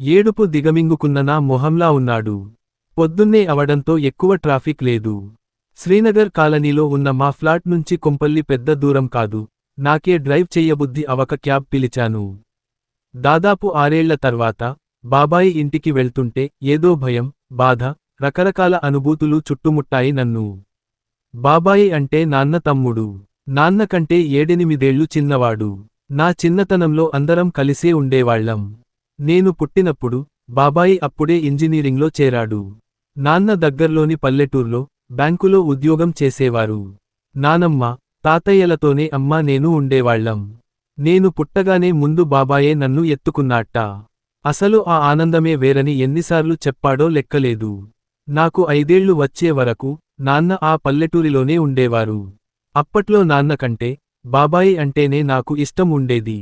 ఏడుపు దిగమింగుకున్న నా మొహంలా ఉన్నాడు. పొద్దున్నే అవడంతో ఎక్కువ ట్రాఫిక్ లేదు. శ్రీనగర్ కాలనీలో ఉన్న మా ఫ్లాట్ నుంచి కొంపల్లి పెద్ద దూరం కాదు. నాకే డ్రైవ్ చెయ్యబుద్ధి అవక క్యాబ్ పిలిచాను. దాదాపు ఆరేళ్ళ తర్వాత బాబాయి ఇంటికి వెళ్తుంటే ఏదో భయం బాధ రకరకాల అనుభూతులు చుట్టుముట్టాయి నన్ను. బాబాయి అంటే నాన్న తమ్ముడు. నాన్న కంటే ఏడెనిమిదేళ్ళు చిన్నవాడు. నా చిన్నతనంలో అందరం కలిసే ఉండేవాళ్ళం నేను పుట్టినప్పుడు బాబాయి అప్పుడే ఇంజనీరింగ్లో చేరాడు. నాన్న దగ్గర్లోని పల్లెటూర్లో బ్యాంకులో ఉద్యోగం చేసేవారు. నానమ్మ తాతయ్యలతోనే అమ్మా నేను ఉండేవాళ్ళం నేను పుట్టగానే ముందు బాబాయే నన్ను ఎత్తుకున్నాట్ట అసలు ఆ ఆనందమే వేరని ఎన్నిసార్లు చెప్పాడో లెక్కలేదు. నాకు ఐదేళ్ళు వచ్చే వరకు నాన్న ఆ పల్లెటూరిలోనే ఉండేవారు. అప్పట్లో నాన్న కంటే బాబాయి అంటేనే నాకు ఇష్టం ఉండేది.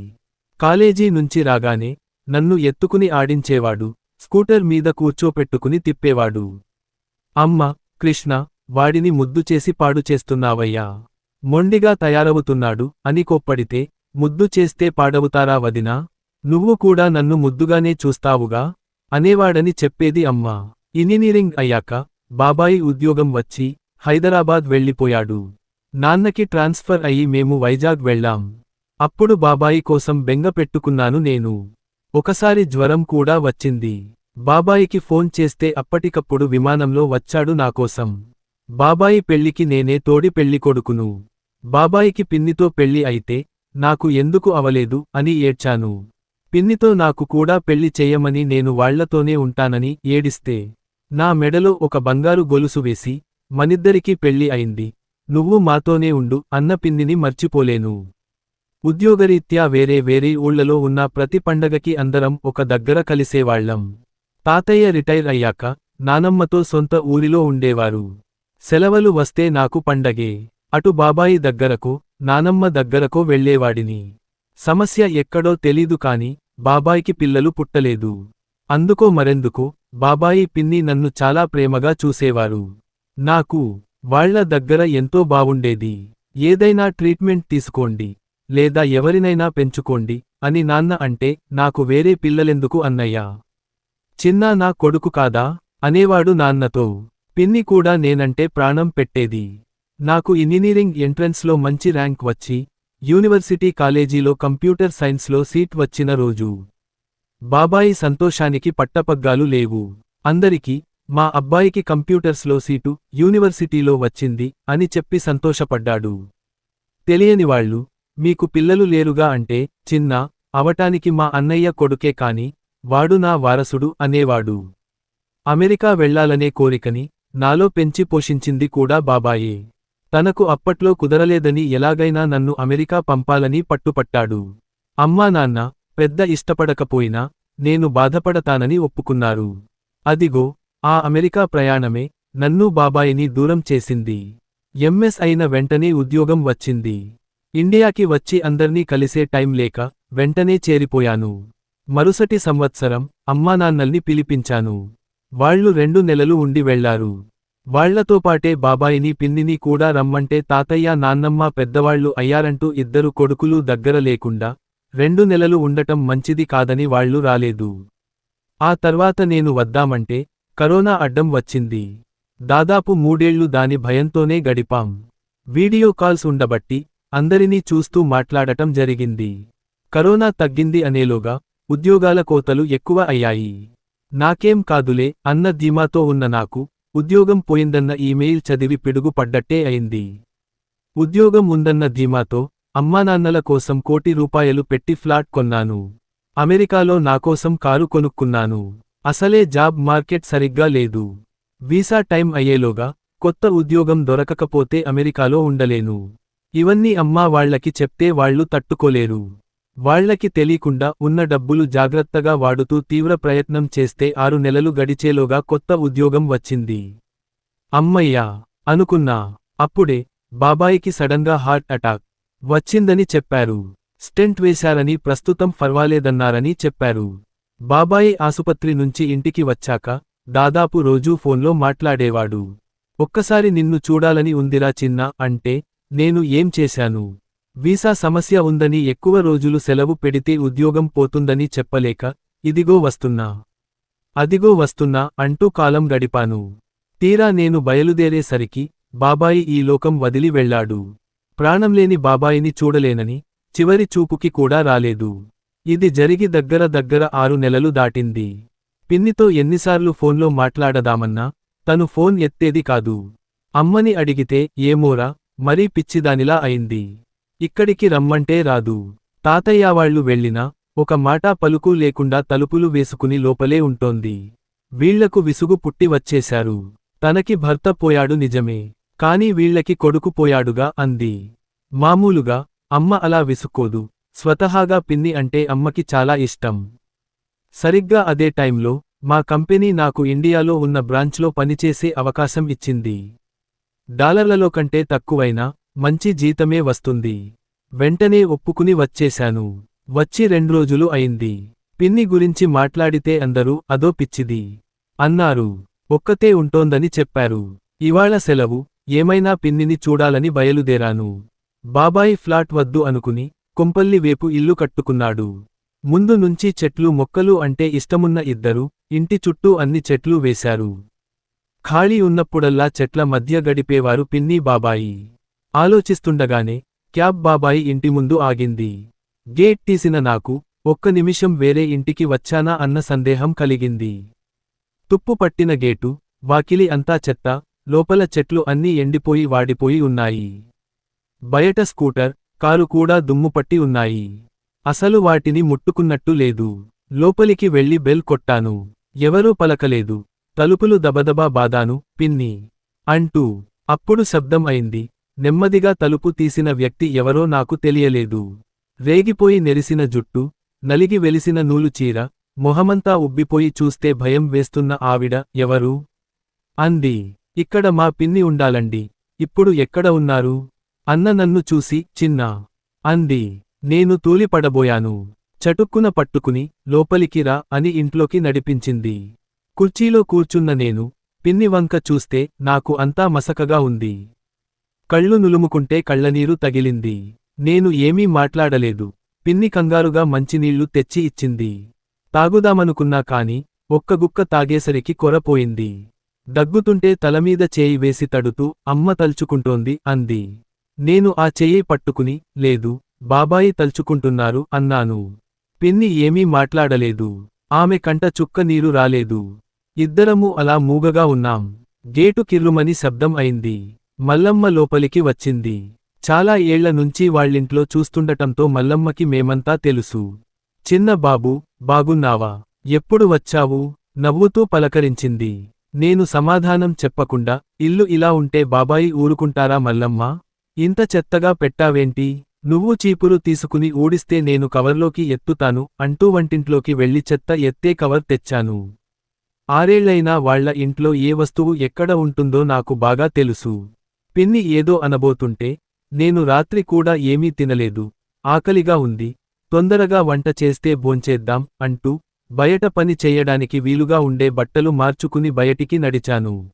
కాలేజీ నుంచి రాగానే నన్ను ఎత్తుకుని ఆడించేవాడు. స్కూటర్ మీద కూర్చోపెట్టుకుని తిప్పేవాడు. అమ్మ కృష్ణ వాడిని ముద్దు చేసి పాడు చేస్తున్నావయ్యా. మొండిగా తయారవుతున్నాడు అని కొప్పడితే ముద్దు చేస్తే పాడవుతారా వదినా? నువ్వు కూడా నన్ను ముద్దుగానే చూస్తావుగా? అనేవాడని చెప్పేది అమ్మ. ఇంజనీరింగ్ అయ్యాక బాబాయి ఉద్యోగం వచ్చి హైదరాబాద్ వెళ్ళిపోయాడు. నాన్నకి ట్రాన్స్ఫర్ అయ్యి మేము వైజాగ్ వెళ్ళాం. అప్పుడు బాబాయి కోసం బెంగ పెట్టుకున్నాను నేను. ఒకసారి జ్వరం కూడా వచ్చింది. బాబాయికి ఫోన్ చేస్తే అప్పటికప్పుడు విమానంలో వచ్చాడు నాకోసం బాబాయి పెళ్ళికి నేనే తోడి పెళ్ళికొడుకును బాబాయికి పిన్నితో పెళ్ళి అయితే నాకు ఎందుకు అవలేదు అని ఏడ్చాను. పిన్నితో నాకు కూడా పెళ్ళి చెయ్యమని నేను వాళ్ళతోనే ఉంటానని ఏడిస్తే నా మెడలో ఒక బంగారు గొలుసు వేసి మనిద్దరికీ పెళ్ళి అయింది. నువ్వు మాతోనే ఉండు అన్న పిన్నిని మర్చిపోలేను. ఉద్యోగరీత్యా వేరే వేరే ఊళ్ళలో ఉన్న ప్రతి పండగకి అందరం ఒక దగ్గర కలిసేవాళ్ళం తాతయ్య రిటైర్ అయ్యాక నానమ్మతో సొంత ఊరిలో ఉండేవారు. సెలవలు వస్తే నాకు పండగే. అటు బాబాయి దగ్గరకో నానమ్మ దగ్గరకో వెళ్ళేవాడిని సమస్య ఎక్కడో తెలీదు కాని బాబాయికి పిల్లలు పుట్టలేదు. అందుకో మరెందుకో బాబాయి పిన్ని నన్ను చాలా ప్రేమగా చూసేవారు. నాకు వాళ్ళ దగ్గర ఎంతో బావుండేది. ఏదైనా ట్రీట్మెంట్ తీసుకోండి. లేదా ఎవరినైనా పెంచుకోండి అని నాన్న అంటే నాకు వేరే పిల్లలెందుకు అన్నయ్యా? చిన్నా నా కొడుకు కాదా? అనేవాడు నాన్నతో పిన్ని కూడా నేనంటే ప్రాణం పెట్టేది. నాకు ఇంజనీరింగ్ ఎంట్రన్స్లో మంచి ర్యాంక్ వచ్చి యూనివర్సిటీ కాలేజీలో కంప్యూటర్ సైన్స్లో సీట్ వచ్చిన రోజు. బాబాయి సంతోషానికి పట్టపగ్గాలు లేవు. అందరికీ మా అబ్బాయికి కంప్యూటర్స్లో సీటు యూనివర్సిటీలో వచ్చింది అని చెప్పి సంతోషపడ్డాడు. తెలియనివాళ్ళు మీకు పిల్లలు లేరుగా అంటే చిన్న అవటానికి మా అన్నయ్య కొడుకే కాని వాడు నా వారసుడు అనేవాడు. అమెరికా వెళ్ళాలనే కోరికని నాలో పెంచి పోషించింది కూడా బాబాయే. తనకు అప్పట్లో కుదరలేదని ఎలాగైనా నన్ను అమెరికా పంపాలని పట్టుపట్టాడు. అమ్మా నాన్న పెద్ద ఇష్టపడకపోయినా నేను బాధపడతానని ఒప్పుకున్నారు. అదిగో ఆ అమెరికా ప్రయాణమే నన్ను బాబాయిని దూరం చేసింది. ఎంఎస్ అయిన వెంటనే ఉద్యోగం వచ్చింది. ఇండియాకి వచ్చి అందర్నీ కలిసే టైం లేక వెంటనే చేరిపోయాను. మరుసటి సంవత్సరం అమ్మానాన్నల్ని పిలిపించాను. వాళ్ళు రెండు నెలలు ఉండి వెళ్ళారు. వాళ్ళతోపాటే బాబాయిని పిన్నిని కూడా రమ్మంటే తాతయ్య నాన్నమ్మ పెద్దవాళ్ళు అయ్యారంటూ ఇద్దరు కొడుకులు దగ్గర లేకుండా రెండు నెలలు ఉండటం మంచిది కాదని వాళ్ళు రాలేదు. ఆ తర్వాత నేను వద్దామంటే కరోనా అడ్డం వచ్చింది. దాదాపు మూడేళ్ళు దాని భయంతోనే గడిపాం. వీడియో కాల్స్ ఉండబట్టి అందరినీ చూస్తూ మాట్లాడటం జరిగింది. కరోనా తగ్గింది అనేలోగా ఉద్యోగాల కోతలు ఎక్కువ అయ్యాయి. నాకేం కాదులే అన్న ధీమాతో ఉన్న నాకు ఉద్యోగం పోయిందన్న ఈమెయిల్ చదివి పిడుగు పడ్డట్టే అయింది. ఉద్యోగం ఉందన్న ధీమాతో అమ్మానాన్నల కోసం కోటి రూపాయలు పెట్టి ఫ్లాట్ కొన్నాను. అమెరికాలో నాకోసం కారు కొనుక్కున్నాను. అసలే జాబ్ మార్కెట్ సరిగ్గా లేదు. వీసా టైం అయ్యేలోగా కొత్త ఉద్యోగం దొరకకపోతే అమెరికాలో ఉండలేను. ఇవన్నీ అమ్మా వాళ్ళకి చెప్తే వాళ్ళు తట్టుకోలేరు. వాళ్ళకి తెలీకుండా ఉన్న డబ్బులు జాగ్రత్తగా వాడుతూ తీవ్ర ప్రయత్నం చేస్తే ఆరు నెలలు గడిచేలోగా కొత్త ఉద్యోగం వచ్చింది. అమ్మయ్యా అనుకున్నా. అప్పుడే బాబాయికి సడన్గా హార్ట్ అటాక్ వచ్చిందని చెప్పారు. స్టెంట్ వేశారని ప్రస్తుతం ఫర్వాలేదన్నారని చెప్పారు. బాబాయి ఆసుపత్రి నుంచి ఇంటికి వచ్చాక దాదాపు రోజూ ఫోన్లో మాట్లాడేవాడు. ఒక్కసారి నిన్ను చూడాలని ఉందిరా చిన్న అంటే నేను ఏం చేశాను? వీసా సమస్య ఉందని ఎక్కువ రోజులు సెలవు పెడితే ఉద్యోగం పోతుందని చెప్పలేక ఇదిగో వస్తున్నా. అదిగో వస్తున్నా అంటూ కాలం గడిపాను. తీరా నేను బయలుదేరేసరికి బాబాయి ఈ లోకం వదిలి వెళ్ళాడు. ప్రాణంలేని బాబాయిని చూడలేనని చివరి చూపుకి కూడా రాలేదు. ఇది జరిగి దగ్గర దగ్గర ఆరు నెలలు దాటింది. పిన్నితో ఎన్నిసార్లు ఫోన్లో మాట్లాడదామన్నా తను ఫోన్ ఎత్తేది కాదు. అమ్మని అడిగితే ఏమోరా మరీ పిచ్చిదానిలా అయింది. ఇక్కడికి రమ్మంటే రాదు. తాతయ్యవాళ్ళు వెళ్ళినా వెళ్ళినా ఒక మాటా పలుకు లేకుండా తలుపులు వేసుకుని లోపలే ఉంటోంది. వీళ్ళకు విసుగు పుట్టి వచ్చేశారు. తనకి భర్త పోయాడు నిజమే. కాని వీళ్ళకి కొడుకు పోయాడుగా అంది. మామూలుగా అమ్మ అలా విసుక్కోదు. స్వతహాగా పిన్ని అంటే అమ్మకి చాలా ఇష్టం. సరిగ్గా అదే టైంలో మా కంపెనీ నాకు ఇండియాలో ఉన్న బ్రాంచ్లో పనిచేసే అవకాశం ఇచ్చింది. డాలర్లలో కంటే తక్కువైనా మంచి జీతమే వస్తుంది. వెంటనే ఒప్పుకుని వచ్చేశాను. వచ్చి రెండ్రోజులు అయింది. పిన్ని గురించి మాట్లాడితే అందరూ అదో పిచ్చిది అన్నారు. ఒక్కతే ఉంటోందని చెప్పారు. ఇవాళ సెలవు. ఏమైనా పిన్నిని చూడాలని బయలుదేరాను. బాబాయి ఫ్లాట్ వద్దు అనుకుని కొంపల్లి వేపు ఇల్లు కట్టుకున్నాడు. ముందు నుంచి చెట్లు మొక్కలు అంటే ఇష్టమున్న ఇద్దరు ఇంటి చుట్టూ అన్ని చెట్లు వేశారు. ఖాళీ ఉన్నప్పుడల్లా చెట్ల మధ్య గడిపేవారు పిన్ని బాబాయి. ఆలోచిస్తుండగానే క్యాబ్ బాబాయి ఇంటి ముందు ఆగింది. గేట్ తీసిన నాకు ఒక్క నిమిషం వేరే ఇంటికి వచ్చానా అన్న సందేహం కలిగింది. తుప్పు పట్టిన గేటు వాకిలి అంతా చెత్త లోపల చెట్లు అన్నీ ఎండిపోయి వాడిపోయి ఉన్నాయి. బయట స్కూటర్ కారు కూడా దుమ్ముపట్టి ఉన్నాయి. అసలు వాటిని ముట్టుకున్నట్టు లేదు. లోపలికి వెళ్ళి బెల్ కొట్టాను. ఎవరూ పలకలేదు. తలుపులు దబదబా బాదాను పిన్ని! అంటూ అప్పుడు శబ్దం అయింది. నెమ్మదిగా తలుపు తీసిన వ్యక్తి ఎవరో నాకు తెలియలేదు. రేగిపోయి నెరిసిన జుట్టు నలిగి వెలిసిన నూలు చీర మొహమంతా ఉబ్బిపోయి చూస్తే భయం వేస్తున్న ఆవిడ ఎవరు? అంది. ఇక్కడ మా పిన్ని ఉండాలండి. ఇప్పుడు ఎక్కడ ఉన్నారు? అన్న నన్ను చూసి చిన్నా! అంది. నేను తూలిపడబోయాను. చటుక్కున పట్టుకుని లోపలికి రా అని ఇంట్లోకి నడిపించింది. కుర్చీలో కూర్చున్న నేను పిన్ని వంక చూస్తే నాకు అంతా మసకగా ఉంది. కళ్ళు నులుముకుంటే కళ్ళనీరు తగిలింది. నేను ఏమీ మాట్లాడలేదు. పిన్ని కంగారుగా మంచినీళ్ళు తెచ్చి ఇచ్చింది. తాగుదామనుకున్నా కాని ఒక్క గుక్క తాగేసరికి కొరపోయింది. దగ్గుతుంటే తలమీద చేయి వేసి తడుతూ అమ్మ తలుచుకుంటోంది అంది. నేను ఆ చెయ్యి పట్టుకుని లేదు బాబాయి తలుచుకుంటున్నారు అన్నాను. పిన్ని ఏమీ మాట్లాడలేదు. ఆమె కంట చుక్క నీరు రాలేదు. ఇద్దరమూ అలా మూగగా ఉన్నాం. గేటు కిర్రుమని శబ్దం అయింది. మల్లమ్మ లోపలికి వచ్చింది. చాలా ఏళ్ళ నుంచి వాళ్ళింట్లో చూస్తుండటంతో మల్లమ్మకి మేమంతా తెలుసు. చిన్న బాబు బాగున్నావా? ఎప్పుడు వచ్చావు? నవ్వుతూ పలకరించింది. నేను సమాధానం చెప్పకుండా ఇల్లు ఇలా ఉంటే బాబాయి ఊరుకుంటారా మల్లమ్మ? ఇంత చెత్తగా పెట్టావేంటి? నువ్వు చీపురు తీసుకుని ఊడిస్తే నేను కవర్లోకి ఎత్తుతాను అంటూ వంటింట్లోకి వెళ్ళి చెత్త ఎత్తే కవర్ తెచ్చాను. ఆరేళ్ళైనా వాళ్ళ ఇంట్లో ఏ వస్తువు ఎక్కడ ఉంటుందో నాకు బాగా తెలుసు. పిన్ని ఏదో అనబోతుంటే నేను రాత్రి కూడా ఏమీ తినలేదు. ఆకలిగా ఉంది. తొందరగా వంట చేస్తే భోంచేద్దాం అంటూ బయట పని చెయ్యడానికి వీలుగా ఉండే బట్టలు మార్చుకుని బయటికి నడిచాను.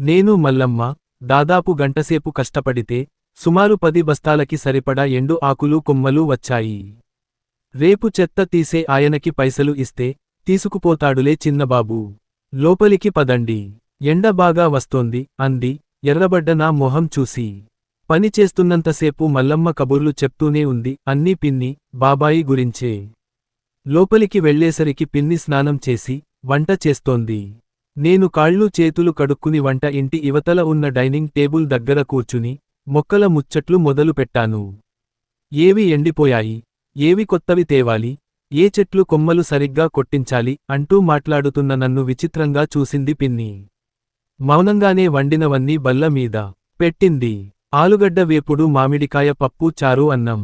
నేను మల్లమ్మ దాదాపు గంటసేపు కష్టపడితే సుమారు పది బస్తాలకి సరిపడా ఎండు ఆకులు కొమ్మలు వచ్చాయి. రేపు చెత్త తీసే ఆయనకి పైసలు ఇస్తే తీసుకుపోతాడులే చిన్నబాబు. లోపలికి పదండి. ఎండ బాగా వస్తోంది అంది. ఎర్రబడ్డ నా మొహం చూసి. పని చేస్తున్నంతసేపు మల్లమ్మ కబుర్లు చెప్తూనే ఉంది అన్నీ పిన్ని బాబాయి గురించే. లోపలికి వెళ్ళేసరికి పిన్ని స్నానం చేసి వంట చేస్తోంది. నేను కాళ్ళు చేతులు కడుక్కుని వంట ఇంటి ఇవతల ఉన్న డైనింగ్ టేబుల్ దగ్గర కూర్చుని మొక్కల ముచ్చట్లు మొదలుపెట్టాను. ఏవి ఎండిపోయాయి? ఏవి కొత్తవి తేవాలి? ఏ చెట్లు కొమ్మలు సరిగ్గా కొట్టించాలి అంటూ మాట్లాడుతున్న నన్ను విచిత్రంగా చూసింది పిన్ని. మౌనంగానే వండినవన్నీ బల్ల మీద పెట్టింది. ఆలుగడ్డ వేపుడు మామిడికాయ పప్పు చారు అన్నం.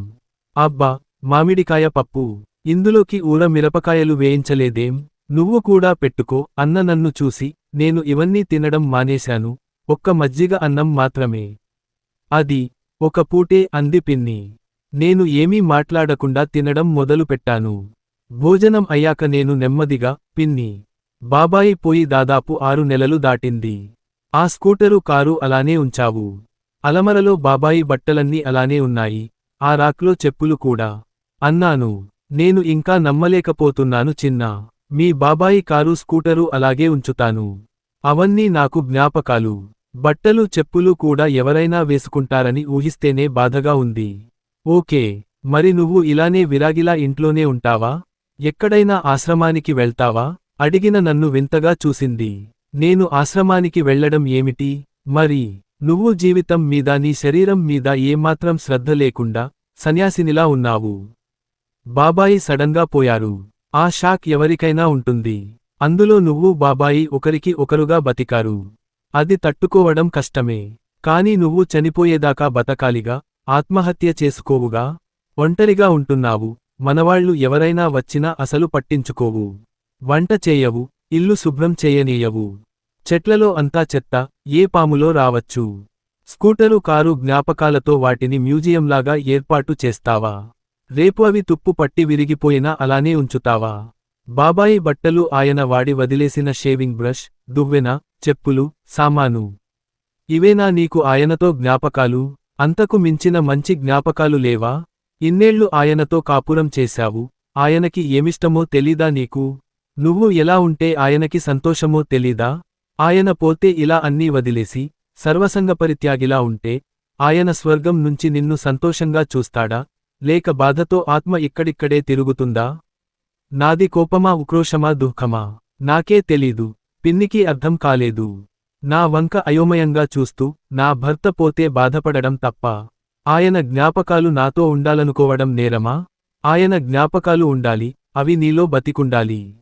అబ్బా మామిడికాయ పప్పు. ఇందులోకి ఊర మిరపకాయలు వేయించలేదేం? నువ్వు కూడా పెట్టుకో అన్న నన్ను చూసి నేను ఇవన్నీ తినడం మానేశాను. ఒక్క మజ్జిగ అన్నం మాత్రమే. అది ఒక పూటే అంది పిన్ని. నేను ఏమీ మాట్లాడకుండా తినడం మొదలుపెట్టాను. భోజనం అయ్యాక నేను నెమ్మదిగా పిన్ని బాబాయి పోయి దాదాపు ఆరు నెలలు దాటింది. ఆ స్కూటరు కారు అలానే ఉంచావు. అలమరలో బాబాయి బట్టలన్నీ అలానే ఉన్నాయి. ఆ రాక్లో చెప్పులు కూడా. అన్నాను. నేను ఇంకా నమ్మలేకపోతున్నాను చిన్న. మీ బాబాయి కారు స్కూటరు అలాగే ఉంచుతాను. అవన్నీ నాకు జ్ఞాపకాలు. బట్టలు చెప్పులు కూడా ఎవరైనా వేసుకుంటారని ఊహిస్తేనే బాధగా ఉంది. ఓకే. మరి నువ్వు ఇలానే విరాగిలా ఇంట్లోనే ఉంటావా? ఎక్కడైనా ఆశ్రమానికి వెళ్తావా? అడిగిన నన్ను వింతగా చూసింది. నేను ఆశ్రమానికి వెళ్ళడం ఏమిటి? మరి నువ్వు జీవితం మీద నీ శరీరం మీద ఏమాత్రం శ్రద్ధ లేకుండా సన్యాసినిలా ఉన్నావు. బాబాయి సడన్గా పోయారు. ఆ షాక్ ఎవరికైనా ఉంటుంది. అందులో నువ్వు బాబాయి ఒకరికి ఒకరుగా బతికారు. అది తట్టుకోవడం కష్టమే. కాని నువ్వు చనిపోయేదాకా బతకాలిగా ఆత్మహత్య చేసుకోవుగా ఒంటరిగా ఉంటున్నావు. మనవాళ్ళు ఎవరైనా వచ్చినా అసలు పట్టించుకోవు. వంట చేయవు ఇల్లు శుభ్రం చేయనీయవు. చెట్లలో అంతా చెత్త ఏ పాములో రావచ్చు? స్కూటరు కారు జ్ఞాపకాలతో వాటిని మ్యూజియంలాగా ఏర్పాటు చేస్తావా? రేపు అవి తుప్పు పట్టి విరిగిపోయినా అలానే ఉంచుతావా? బాబాయి బట్టలు ఆయన వాడి వదిలేసిన షేవింగ్ బ్రష్ దువ్వెన చెప్పులు సామాను. ఇవేనా నీకు ఆయనతో జ్ఞాపకాలు? అంతకు మించిన మంచి జ్ఞాపకాలు లేవా? ఇన్నేళ్ళు ఆయనతో కాపురం చేశావు. ఆయనకి ఏమిష్టమో తెలీదా నీకు? నువ్వు ఎలా ఉంటే ఆయనకి సంతోషమో తెలీదా? ఆయన పోతే ఇలా అన్నీ వదిలేసి సర్వసంగపరిత్యాగిలా ఉంటే ఆయన స్వర్గం నుంచి నిన్ను సంతోషంగా చూస్తాడా? లేక బాధతో ఆత్మ ఇక్కడిక్కడే తిరుగుతుందా? నాది కోపమా ఉక్రోషమా దుఃఖమా? నాకే తెలీదు. పిన్నికి అర్థం కాలేదు. నా వంక అయోమయంగా చూస్తూ నా భర్త పోతే బాధపడడం తప్ప. ఆయన జ్ఞాపకాలు నాతో ఉండాలనుకోవడం నేరమా? ఆయన జ్ఞాపకాలు ఉండాలి అవి నీలో బతికుండాలి.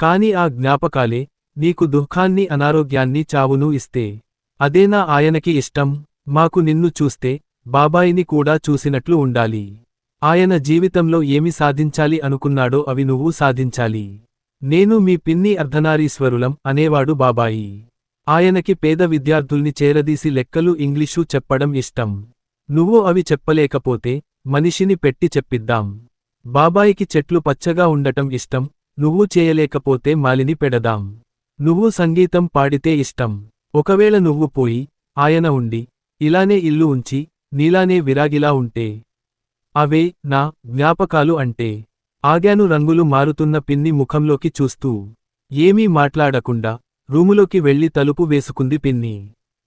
కాని ఆ జ్ఞాపకాలే నీకు దుఃఖాన్ని అనారోగ్యాన్ని చావును ఇస్తే. అదేనా ఆయనకి ఇష్టం? మాకు నిన్ను చూస్తే బాబాయిని కూడా చూసినట్లు ఉండాలి. ఆయన జీవితంలో ఏమి సాధించాలి అనుకున్నాడో అవి నువ్వు సాధించాలి. నేను మీ పిన్ని అర్ధనారీశ్వరులం అనేవాడు బాబాయి. ఆయనకి పేద విద్యార్థుల్ని చేరదీసి లెక్కలు ఇంగ్లీషు చెప్పడం ఇష్టం. నువ్వు అవి చెప్పలేకపోతే మనిషిని పెట్టి చెప్పిద్దాం. బాబాయికి చెట్లు పచ్చగా ఉండటం ఇష్టం నువ్వు చేయలేకపోతే మాలిని పెడదాం. నువ్వు సంగీతం పాడితే ఇష్టం. ఒకవేళ నువ్వు పోయి ఆయన ఉండి ఇలానే ఇల్లు ఉంచి నీలానే విరాగిలా ఉంటే. అవే నా జ్ఞాపకాలు అంటే. ఆగాను రంగులు మారుతున్న పిన్ని ముఖంలోకి చూస్తూ. ఏమీ మాట్లాడకుండా రూములోకి వెళ్ళి తలుపు వేసుకుంది పిన్ని.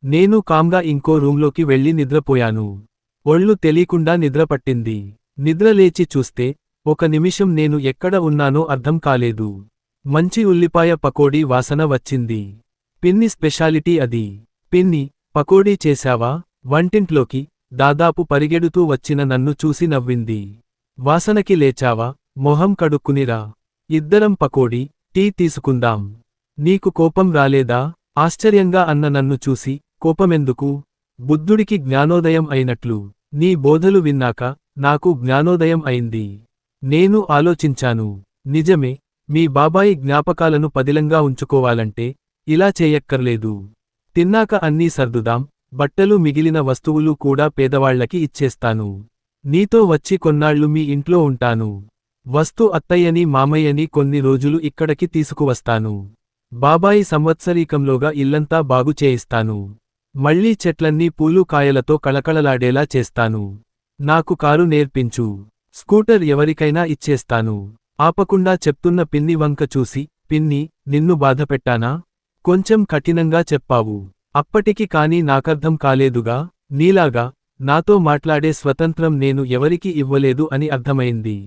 నేను కామ్గా ఇంకో రూంలోకి వెళ్ళి నిద్రపోయాను. ఒళ్ళు తెలీకుండా నిద్రపట్టింది నిద్రలేచి చూస్తే ఒక నిమిషం నేను ఎక్కడ ఉన్నానో అర్థం కాలేదు. మంచి ఉల్లిపాయ పకోడీ వాసన వచ్చింది. పిన్ని స్పెషాలిటీ అది. పిన్ని పకోడీ చేశావా? వంటింట్లోకి దాదాపు పరిగెడుతూ వచ్చిన నన్ను చూసి నవ్వింది. వాసనకి లేచావా? మొహం కడుక్కునిరా. ఇద్దరం పకోడీ టీ తీసుకుందాం. నీకు కోపం రాలేదా? ఆశ్చర్యంగా అన్న నన్ను చూసి కోపమెందుకు? బుద్ధుడికి జ్ఞానోదయం అయినట్లు. నీ బోధలు విన్నాక నాకు జ్ఞానోదయం అయింది. నేను ఆలోచించాను. నిజమే మీ బాబాయి జ్ఞాపకాలను పదిలంగా ఉంచుకోవాలంటే ఇలా చేయక్కర్లేదు. తిన్నాక అన్నీ సర్దుదాం బట్టలు మిగిలిన వస్తువులు కూడా పేదవాళ్ళకి ఇచ్చేస్తాను. నీతో వచ్చి కొన్నాళ్ళు మీ ఇంట్లో ఉంటాను. వస్తు అత్తయ్యని మామయ్యని కొన్ని రోజులు ఇక్కడికి తీసుకువస్తాను. బాబాయి సంవత్సరీకంలోగా ఇల్లంతా బాగు చేయిస్తాను. మళ్ళీ చెట్లన్నీ పూలు కాయలతో కళకళలాడేలా చేస్తాను. నాకు కారు నేర్పించు. స్కూటర్ ఎవరికైనా ఇచ్చేస్తాను. ఆపకుండా చెప్తున్న పిన్ని వంక చూసి పిన్ని నిన్ను బాధపెట్టానా? కొంచెం కఠినంగా చెప్పావు. అప్పటికి కాని నాకర్థం కాలేదుగా? నీలాగా? నాతో మాట్లాడే స్వతంత్రం నేను ఎవరికి ఇవ్వలేదు అని అర్థమైంది.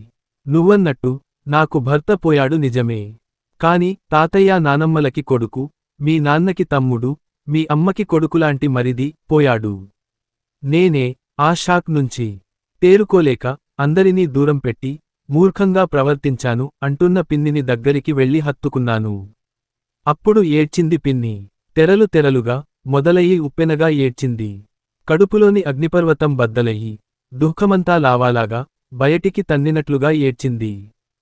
నువ్వన్నట్టు నాకు భర్త పోయాడు నిజమే. కాని తాతయ్య నానమ్మలకి కొడుకు మీ నాన్నకి తమ్ముడు మీ అమ్మకి కొడుకులాంటి మరిది పోయాడు. నేనే ఆ షాక్ నుంచి తేరుకోలేక అందరినీ దూరం పెట్టి మూర్ఖంగా ప్రవర్తించాను అంటున్న పిన్నిని దగ్గరికి వెళ్ళి హత్తుకున్నాను. అప్పుడు ఏడ్చింది పిన్ని. తెరలు తెరలుగా మొదలయ్యి ఉప్పెనగా ఏడ్చింది. కడుపులోని అగ్నిపర్వతం బద్దలయ్యి దుఃఖమంతా లావాలాగా బయటికి తన్నినట్లుగా ఏడ్చింది.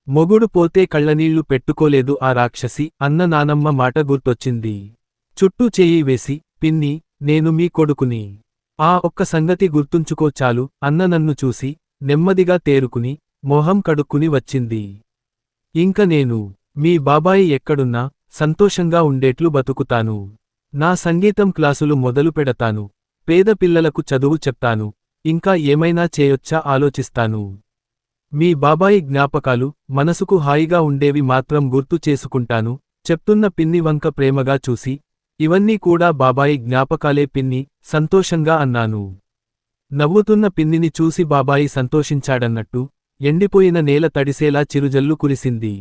మొగుడు పోతే కళ్ళనీళ్ళు పెట్టుకోలేదు ఆ రాక్షసి అన్న నానమ్మ మాట గుర్తొచ్చింది. చుట్టూ చేయి వేసి పిన్ని నేను మీ కొడుకుని. ఆ ఒక్క సంగతి గుర్తుంచుకో చాలు అన్న నన్ను చూసి నెమ్మదిగా తేరుకుని మొహం కడుక్కుని వచ్చింది. ఇంక నేను మీ బాబాయి ఎక్కడున్నా సంతోషంగా ఉండేట్లు బతుకుతాను. నా సంగీతం క్లాసులు మొదలు పెడతాను. పేద పిల్లలకు చదువు చెప్తాను. ఇంకా ఏమైనా చేయొచ్చా ఆలోచిస్తాను. మీ బాబాయి జ్ఞాపకాలు మనసుకు హాయిగా ఉండేవి మాత్రం గుర్తు చేసుకుంటాను. చెప్తున్న పిన్ని వంక ప్రేమగా చూసి ఇవన్నీ కూడా బాబాయి జ్ఞాపకాలే పిన్ని సంతోషంగా అన్నాను. నవ్వుతున్న పిన్నిని చూసి బాబాయి సంతోషించాడన్నట్టు ఎండిపోయిన నేల తడిసేలా చిరుజల్లు కురిసింది.